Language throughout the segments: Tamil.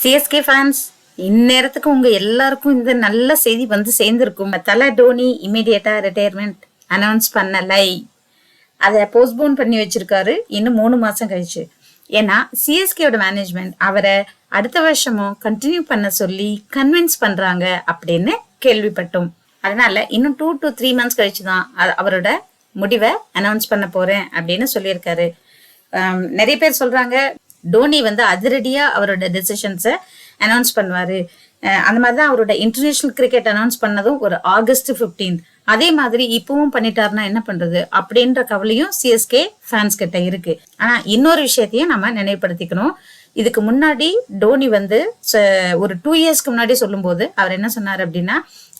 சிஎஸ்கே ஃபேன்ஸ் இந்நேரத்துக்கு உங்க எல்லாருக்கும் இந்த நல்ல செய்தி வந்து சேர்ந்திருக்கும். தலை டோனி இமீடியட்டா ரிட்டையர்மெண்ட் அனௌன்ஸ் பண்ணலை. அதை போஸ்ட்போன் பண்ணி வச்சிருக்காரு. இன்னும் மூணு மாசம் கழிச்சு. ஏன்னா சிஎஸ்கேயோட மேனேஜ்மெண்ட் அவரை அடுத்த வருஷமும் கண்டினியூ பண்ண சொல்லி கன்வின்ஸ் பண்றாங்க அப்படின்னு கேள்விப்பட்டோம். அதனால இன்னும் டூ டு த்ரீ மந்த்ஸ் கழிச்சு தான் அவரோட முடிவை அனௌன்ஸ் பண்ண போறேன் அப்படின்னு சொல்லியிருக்காரு. நிறைய பேர் சொல்றாங்க டோனி வந்து அதிரடியாக அவரோட டெசிஷன்ஸை அனௌன்ஸ் பண்ணுவார். அந்த மாதிரி தான் அவரோட இன்டர்நேஷனல் கிரிக்கெட் அனௌன்ஸ் பண்ணதும் ஒரு ஆகஸ்ட் 15 அதே மாதிரி இப்பவும் பண்ணிட்டாருன்னா என்ன பண்றது? அப்படின்ற கவலையும் சிஎஸ்கே ஃபேன்ஸ் கிட்ட இருக்கு. ஆனா இன்னொரு விஷயத்தையும் நம்ம நினைவுபடுத்திக்கணும். இதுக்கு முன்னாடி டோனி வந்து ச- ஒரு டூ இயர்ஸ்க்கு முன்னாடி சொல்லும்போது அவர் என்ன சொன்னார் அப்படின்னா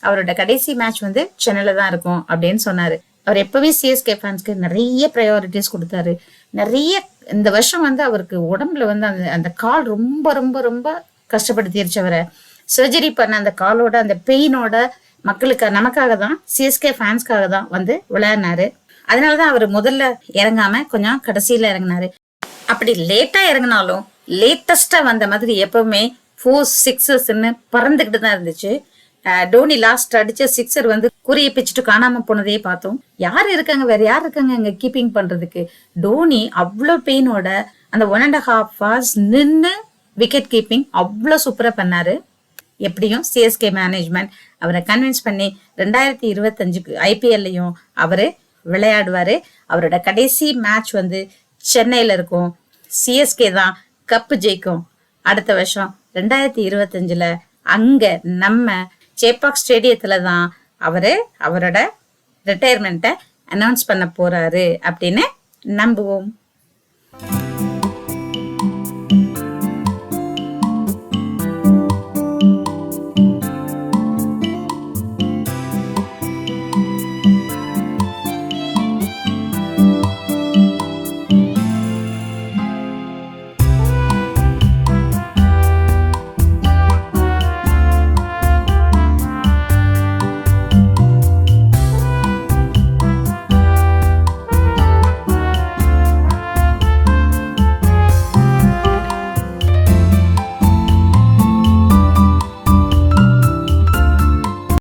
அவரோட கடைசி மேட்ச் வந்து சென்னையில தான் இருக்கும் அப்படின்னு சொன்னாரு. அவர் எப்பவுமே சிஎஸ்கே ஃபேன்ஸ்க்கு நிறைய ப்ரையாரிட்டிஸ் கொடுத்தாரு. நிறைய இந்த வருஷம் வந்து அவருக்கு உடம்புல வந்து அந்த அந்த கால் ரொம்ப ரொம்ப ரொம்ப கஷ்டப்படுத்திருச்சு அவரை. சர்ஜரி பண்ண அந்த காலோட அந்த பெயினோட மக்களுக்கு நமக்காக தான் சிஎஸ்கே ஃபேன்ஸ்க்காக தான் வந்து விளையாடினாரு. அதனால தான் அவர் முதல்ல இறங்காம கொஞ்சம் கடைசியில் இறங்குனாரு. அப்படி லேட்டா இறங்கினாலும் லேட்டஸ்டா வந்த மாதிரி எப்பவுமே ஃபோர் சிக்ஸஸ்ன்னு பறந்துக்கிட்டு தான் இருந்துச்சு. டோனி லாஸ்ட் அடிச்ச சிக்ஸர் வந்து குறியை பிச்சுட்டு காணாம போனதையே பார்த்தோம். யார் இருக்காங்க? வேற யார் இருக்காங்க அங்க கீப்பிங் பண்றதுக்கு? டோனி அவ்வளோ பெயினோட அந்த ஒன் அண்ட் ஹாஃப் ஹவர்ஸ் நின்று விக்கெட் கீப்பிங் அவ்வளோ சூப்பராக பண்ணாரு. எப்படியும் சிஎஸ்கே மேனேஜ்மெண்ட் அவரை கன்வின்ஸ் பண்ணி ரெண்டாயிரத்தி இருபத்தஞ்சுக்கு ஐபிஎல்லையும் அவரு விளையாடுவாரு. அவரோட கடைசி மேட்ச் வந்து சென்னையில இருக்கும். சிஎஸ்கே தான் கப்பு ஜெயிக்கும். அடுத்த வருஷம் ரெண்டாயிரத்தி இருபத்தஞ்சுல அங்கே நம்ம சேப்பாக் ஸ்டேடியத்தில் தான் அவர் அவரோட ரிட்டையர்மெண்ட்டை அனௌன்ஸ் பண்ண போகிறாரு அப்படின்னு நம்புவோம்.